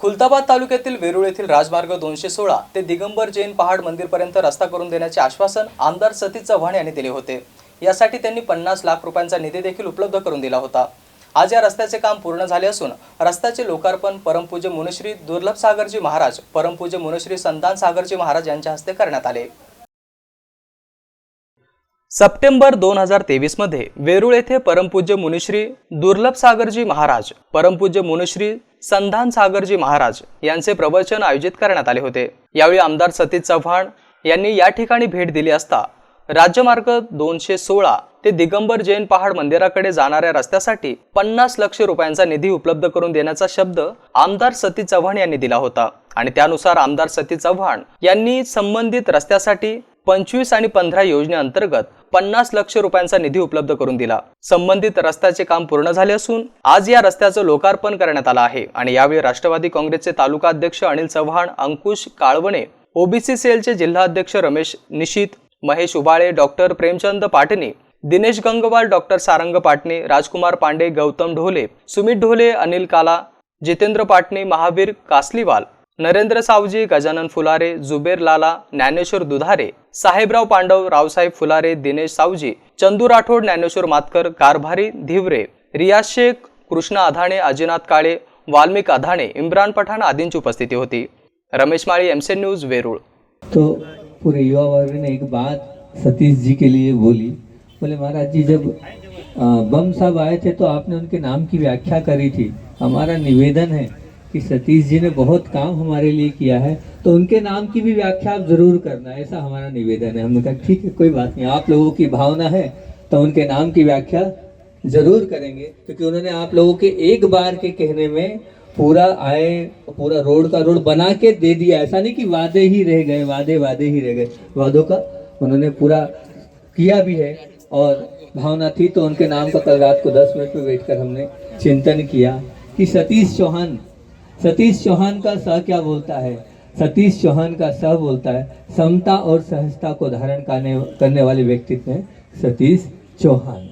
खुलताबाद तालुक्यातील वेरूळ येथील राजमार्ग दोनशे सोळा ते दिगंबर जैन पहाड मंदिरपर्यंत रस्ता करून देण्याचे आश्वासन आमदार सतीश चव्हाण यांनी दिले होते. यासाठी त्यांनी पन्नास लाख रुपयांचा निधी देखील उपलब्ध करून दिला होता. आज या रस्त्याचे काम पूर्ण झाले असून रस्त्याचे लोकार्पण परमपूज्य मुनश्री दुर्लभ सागरजी महाराज परमपूज्य मुनश्री संतान सागरजी महाराज यांच्या हस्ते करण्यात आले. सप्टेंबर दोन हजार तेवीसमध्ये वेरूळ येथे परमपूज्य मुनिश्री दुर्लभ सागरजी महाराज परमपूज्य मुनिश्री संधान सागरजी महाराज यांचे प्रवचन आयोजित करण्यात आले होते. यावेळी आमदार सतीश चव्हाण यांनी या ठिकाणी भेट दिली असता राज्यमार्ग दोनशे सोळा ते दिगंबर जैन पहाड मंदिराकडे जाणाऱ्या रस्त्यासाठी पन्नास लक्ष रुपयांचा निधी उपलब्ध करून देण्याचा शब्द आमदार सती चव्हाण यांनी दिला होता. आणि त्यानुसार आमदार सती चव्हाण यांनी संबंधित रस्त्यासाठी पंचवीस आणि पंधरा योजनेअंतर्गत पन्नास लक्ष रुपयांचा निधी उपलब्ध करून दिला. संबंधित रस्त्याचे काम पूर्ण झाले असून आज या रस्त्याचं लोकार्पण करण्यात आलं आहे. आणि यावेळी राष्ट्रवादी काँग्रेसचे तालुका अध्यक्ष अनिल चव्हाण अंकुश काळवणे ओबीसी सेलचे जिल्हाध्यक्ष रमेश निशित महेश उबाळे डॉक्टर प्रेमचंद पाटणे दिनेश गंगवाल डॉक्टर सारंग पाटणे राजकुमार पांडे गौतम ढोले सुमित ढोले अनिल काला जितेंद्र पाटणे महावीर कासलीवाल नरेंद्र सावजी गजानन फुलारे जुबेर लाला ज्ञानेश्वर दुधारे साहेबराव पांडव रावसाहेब फुलारे दिनेश सावजी चंदू राठोड ज्ञानेश्वर मातकर कारभारी धिवरे रियाज शेख कृष्ण अधाणे अजिनाथ काळे वाल्मिक अधाणे इम्रान पठाण आदींची उपस्थिती होती. रमेश माळी एमसेन न्यूज वेरूळ. तो पूरे युवा वर्ग ने एक बात सतीश जी के लिए बोली. बोले महाराज जी जब बम साहब आए थे तो आपने उनके नाम की व्याख्या करी थी. हमारा निवेदन है कि सतीश जी ने बहुत काम हमारे लिए किया है तो उनके नाम की भी व्याख्या आप ज़रूर करना, ऐसा हमारा निवेदन है। हमने कहा, ठीक है, कोई बात नहीं, आप लोगों की भावना है तो उनके नाम की व्याख्या ज़रूर करेंगे। क्योंकि उन्होंने आप लोगों के एक बार के कहने में पूरा आए, पूरा रोड का रोड बना के दे दिया। ऐसा नहीं कि वादे ही रह गए, वादे वादे ही रह गए। वादों का उन्होंने पूरा किया भी है, और भावना थी तो उनके नाम का कल रात को दस मिनट में बैठकर हमने चिंतन किया कि सतीश चौहान सतीश चौहान का स क्या बोलता है? सतीश चौहान का स बोलता है समता और सहजता को धारण करने करने वाले व्यक्तित्व हैं सतीश चौहान।